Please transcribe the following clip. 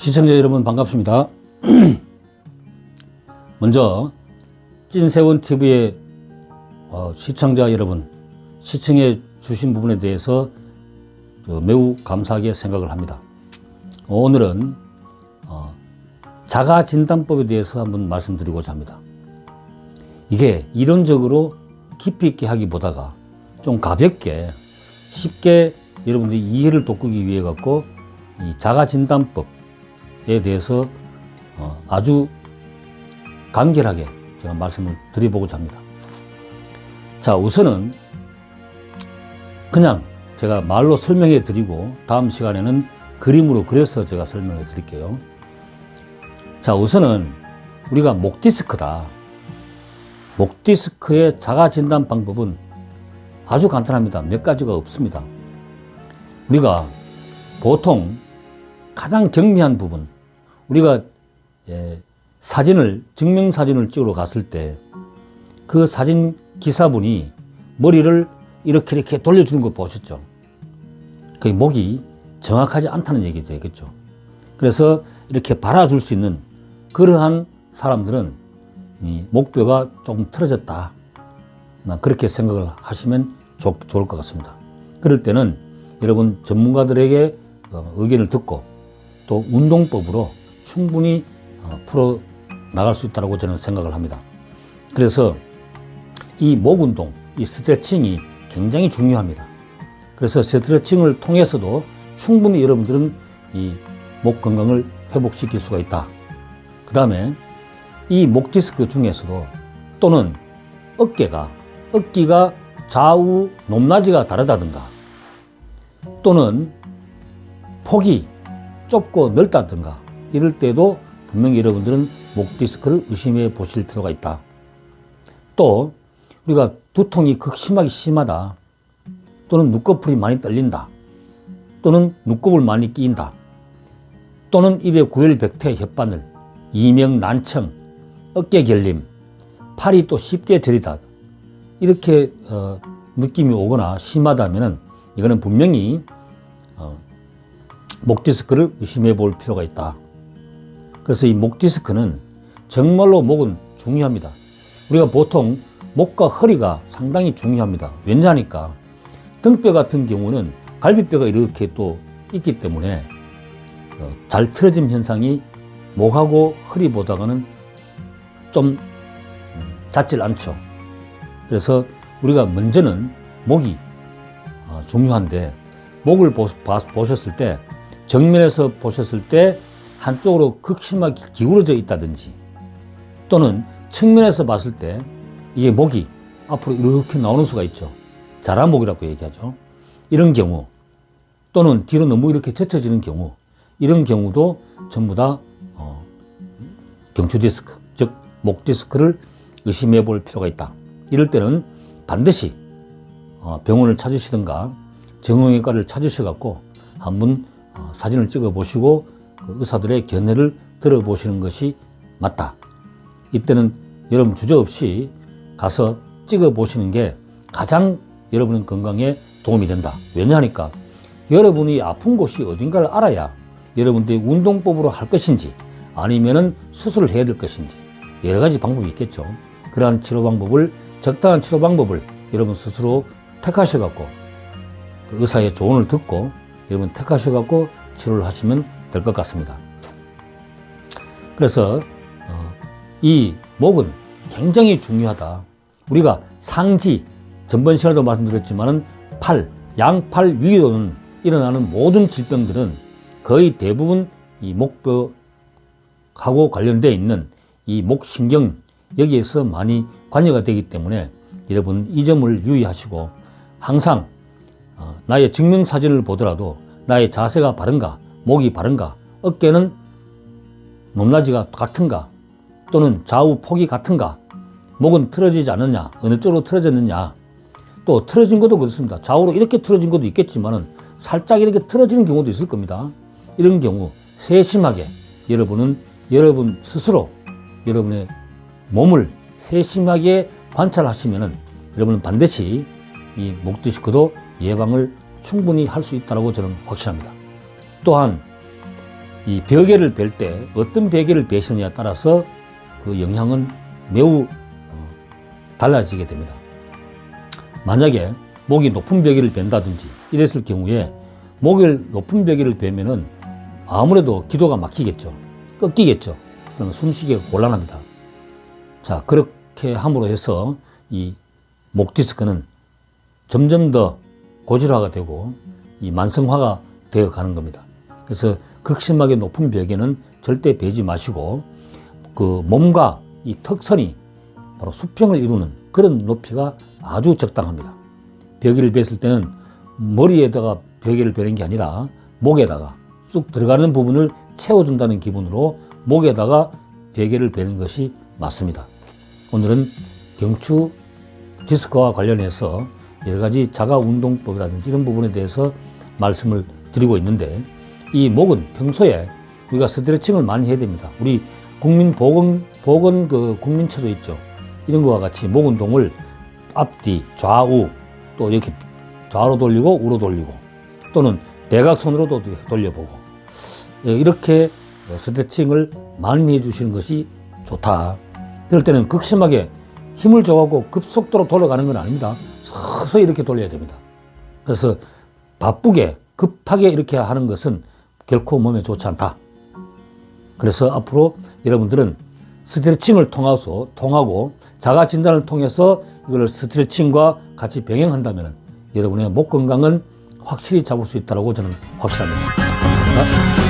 시청자 여러분 반갑습니다. 먼저 찐세원 TV의 어, 시청자 여러분 시청해 주신 부분에 대해서 어, 매우 감사하게 생각을 합니다. 어, 오늘은 어, 자가 진단법에 대해서 한번 말씀드리고자 합니다. 이게 이론적으로 깊이 있게 하기보다가 좀 가볍게 쉽게 여러분들이 이해를 돋구기 위해 갖고 이 자가 진단법에 대해서 어, 아주 간결하게 제가 말씀을 드려보고자 합니다. 자, 우선은 그냥 제가 말로 설명해 드리고 다음 시간에는 그림으로 그려서 제가 설명해 드릴게요. 자, 우선은 우리가 목 디스크다. 목 디스크의 자가 진단 방법은 아주 간단합니다. 몇 가지가 없습니다. 우리가 보통 가장 경미한 부분, 우리가 예, 사진을 증명 사진을 찍으러 갔을 때 그 사진 기사분이 머리를 이렇게 이렇게 돌려주는 거 보셨죠? 그 목이 정확하지 않다는 얘기 되겠죠. 그래서 이렇게 발아줄 수 있는 그러한 사람들은 이 목뼈가 조금 틀어졌다. 그렇게 생각을 하시면 좋, 좋을 것 같습니다. 그럴 때는 여러분 전문가들에게 어, 의견을 듣고 또 운동법으로 충분히 어, 풀어 나갈 수 있다고 저는 생각을 합니다. 그래서 이 목 운동, 이 스트레칭이 굉장히 중요합니다. 그래서 스트레칭을 통해서도 충분히 여러분들은 이 목 건강을 회복시킬 수가 있다. 그 다음에 이 목 디스크 중에서도 또는 어깨가, 어깨가 좌우 높낮이가 다르다든가 또는 폭이 좁고 넓다든가 이럴 때도 분명히 여러분들은 목 디스크를 의심해 보실 필요가 있다. 또 우리가 두통이 극심하게 심하다. 또는 눈꺼풀이 많이 떨린다. 또는 눈곱을 많이 끼인다. 또는 입에 구열 백태 혓바늘, 이명 난청, 어깨 결림, 팔이 또 쉽게 저리다. 이렇게 어, 느낌이 오거나 심하다면은 이거는 분명히 어, 목 디스크를 의심해 볼 필요가 있다. 그래서 이 목 디스크는 정말로 목은 중요합니다. 우리가 보통 목과 허리가 상당히 중요합니다. 왜냐하니까 등뼈 같은 경우는 갈비뼈가 이렇게 또 있기 때문에 어, 잘 틀어짐 현상이 목하고 허리보다는 좀 음, 잦질 않죠. 그래서 우리가 먼저는 목이 어, 중요한데 목을 보, 보셨을 때 정면에서 보셨을 때 한쪽으로 극심하게 기울어져 있다든지 또는 측면에서 봤을 때 이게 목이 앞으로 이렇게 나오는 수가 있죠. 자라목이라고 얘기하죠. 이런 경우 또는 뒤로 너무 이렇게 젖혀지는 경우 이런 경우도 전부 다 어, 경추 디스크 즉 목 디스크를 의심해 볼 필요가 있다. 이럴 때는 반드시 어, 병원을 찾으시든가 정형외과를 찾으셔 갖고 한번 어, 사진을 찍어 보시고 그 의사들의 견해를 들어보시는 것이 맞다. 이때는 여러분 주저없이 가서 찍어 보시는 게 가장 여러분 건강에 도움이 된다. 왜냐하니까 여러분이 아픈 곳이 어딘가를 알아야 여러분들이 운동법으로 할 것인지 아니면은 수술을 해야 될 것인지 여러 가지 방법이 있겠죠. 그러한 치료 방법을 적당한 치료 방법을 여러분 스스로 택하셔갖고 그 의사의 조언을 듣고 여러분 택하셔갖고 치료를 하시면 될 것 같습니다. 그래서 어, 이 목은 굉장히 중요하다. 우리가 상지 전번 시간에도 말씀드렸지만은 팔, 양팔 위로는 일어나는 모든 질병들은 거의 대부분 이 목뼈하고 관련되어 있는 이 목신경 여기에서 많이 관여가 되기 때문에 여러분 이 점을 유의하시고 항상 어, 나의 증명사진을 보더라도 나의 자세가 바른가, 목이 바른가, 어깨는 높낮이가 같은가, 또는 좌우 폭이 같은가, 목은 틀어지지 않느냐, 어느 쪽으로 틀어졌느냐, 또 틀어진 것도 그렇습니다. 좌우로 이렇게 틀어진 것도 있겠지만은 살짝 이렇게 틀어지는 경우도 있을 겁니다. 이런 경우 세심하게 여러분은 여러분 스스로 여러분의 몸을 세심하게 관찰하시면은 여러분은 반드시 이 목 디스크도 예방을 충분히 할 수 있다고 저는 확신합니다. 또한 이 벽에를 벨 때 어떤 벽에를 베시느냐에 따라서 그 영향은 매우 어, 달라지게 됩니다. 만약에 목이 높은 벽에를 벤다든지 이랬을 경우에 목을 높은 벽에를 베면은 아무래도 기도가 막히겠죠. 꺾이겠죠. 그러면 숨쉬기가 곤란합니다. 자, 그렇게 함으로 해서 이 목 디스크는 점점 더 고질화가 되고 이 만성화가 되어 가는 겁니다. 그래서 극심하게 높은 벽에는 절대 베지 마시고 그 몸과 이 턱선이 바로 수평을 이루는 그런 높이가 아주 적당합니다. 벽에를 뱄을 때는 머리에다가 벽에를 베는 게 아니라 목에다가 쑥 들어가는 부분을 채워준다는 기분으로 목에다가 베개를 베는 것이 맞습니다. 오늘은 경추 디스크와 관련해서 여러 가지 자가 운동법이라든지 이런 부분에 대해서 말씀을 드리고 있는데 이 목은 평소에 우리가 스트레칭을 많이 해야 됩니다. 우리 국민 보건 보건 그 국민 체조 있죠. 이런 거와 같이 목 운동을 앞뒤 좌우 또 이렇게 좌로 돌리고 우로 돌리고 또는 대각선으로도 돌려보고 예, 이렇게 스트레칭을 많이 해주시는 것이 좋다. 그럴 때는 극심하게 힘을 줘가고 급속도로 돌아가는 건 아닙니다. 서서히 이렇게 돌려야 됩니다. 그래서 바쁘게 급하게 이렇게 하는 것은 결코 몸에 좋지 않다. 그래서 앞으로 여러분들은 스트레칭을 통해서 통하고 자가 진단을 통해서 이걸 스트레칭과 같이 병행한다면 여러분의 목 건강은 확실히 잡을 수 있다고 저는. 감사합니다.